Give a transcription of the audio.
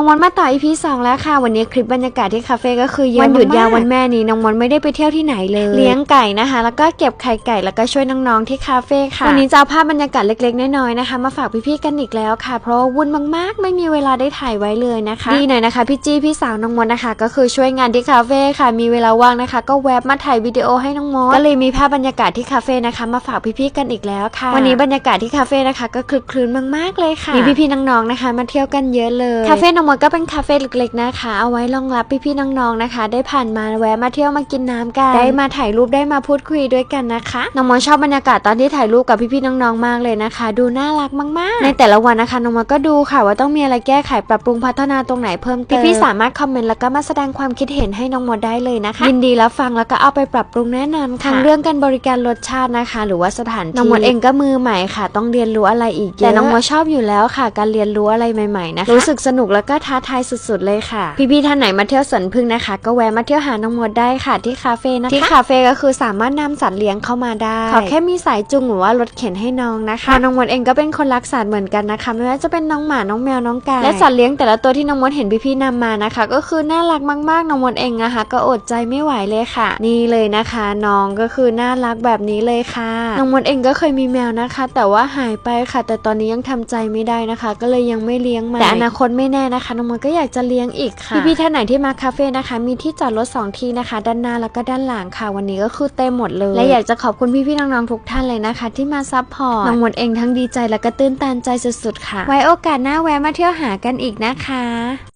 น้องมดมาต่อ EP สองแล้วค่ะ วันนี้คลิปบรรยากาศที่คาเฟ่ก็คือเยอะวันหยุดยาววันแม่นี้น้องมดไม่ได้ไปเที่ยวที่ไหนเลย เลี้ยงไก่นะคะ แล้วก็เก็บไข่ไก่แล้วก็ช่วยน้องๆที่คาเฟ่ค่ะ วันนี้จะเอาภาพบรรยากาศเล็กๆน้อยๆนะคะ มาฝากพี่ๆกันอีกแล้วค่ะ เพราะว่าวุ่นมากๆ ไม่มีเวลาได้ถ่ายไว้เลยนะคะดีหน่อยนะคะพี่จี้พี่สาวน้องมดนะคะ ก็คือช่วยงานที่คาเฟ่ค่ะ มีเวลาว่างนะคะ ก็แวบมาถ่ายวิดีโอให้น้องมดก็เลยมีภาพบรรยากาศที่คาเฟ่นะคะมาฝากพี่ๆกันอีกแล้วค่ะ วันนี้บรรยากาศที่คาเฟ่นะคะก็คลึกคลื้นมากๆเลยค่ะมีพี่ๆน้องๆนะคะ มาเที่ยวกันเยอะเลยคาเฟ่น้องมดก็เป็นคาเฟ่เล็กๆนะคะ เอาไว้รองรับพี่ๆน้องๆนะคะ ได้ผ่านมาแวะมาเที่ยวมากินน้ำกัน ได้มาถ่ายรูปได้มาพูดคุยด้วยกันนะคะน้องมดชอบบรรยากาศตอนที่ถ่ายรูปกับพี่ๆน้องๆมากเลยนะคะ ดูน่ารักมากๆ ในแต่ละวันนะคะน้องมดก็ดูค่ะว่าต้องมีอะไรแก้ไขปรับปรุงพัฒนาตรงไหนเพิ่มเติมพี่ๆสามารถคอมเมนต์แล้วก็มาแสดงความคิดเห็นให้น้องมดได้เลยนะคะยินดีรับฟังแล้วก็เอาไปปรับปรุงแน่นอนค่ะทั้งเรื่องการบริการรสชาตินะคะ หรือว่าสถานที่น้องมดเองก็มือใหม่ค่ะ ต้องเรียนรู้อะไรอีกเยอะแต่น้องมดชอบอยู่แล้วค่ะ การเรียนรู้อะไรใหม่ๆนะคะรู้สึกสนุกแล้วก็ท้าทายสุดๆ เลยค่ะ พี่ๆท่านไหนมาเที่ยวสวนพึ่งนะคะ ก็แวะมาเที่ยวหาน้องมดได้ค่ะ ที่คาเฟ่นะคะที่คาเฟ่ก็คือสามารถนำสัตว์เลี้ยงเข้ามาได้ ขอแค่มีสายจูงหรือว่ารถเข็นให้น้องนะคะน้องมดเองก็เป็นคนรักสัตว์เหมือนกันนะคะไม่ว่าจะเป็นน้องหมาน้องแมวน้องไก่และสัตว์เลี้ยงแต่ละตัวที่น้องมดเห็นพี่ๆนำมานะคะ ก็คือน่ารักมากๆน้องมดเองนะคะก็อดใจไม่ไหวเลยค่ะ นี่เลยนะคะ น้องก็คือน่ารักแบบนี้เลยค่ะน้องมดเองก็เคยมีแมวนะคะ แต่ว่าหายไปค่ะ แต่ตอนนี้ยังทำใจไม่ได้นะคะ ก็เลยยังไม่เลี้ยงม่แต่อนาคตไม่แน่นะคะน้องมดก็อยากจะเลี้ยงอีกค่ะพี่ๆท่านไหนที่มาคาเฟ่นะคะ มีที่จอดรถสองที่นะคะ ด้านหน้าแล้วก็ด้านหลังค่ะ วันนี้ก็คือเต็มหมดเลย และอยากจะขอบคุณพี่ๆน้องๆทุกท่านเลยนะคะ ที่มาซัพพอร์ตน้องมดเองทั้งดีใจและก็ตื้นตันใจสุดๆค่ะ ไว้โอกาสหน้าแวะมาเที่ยวหากันอีกนะคะ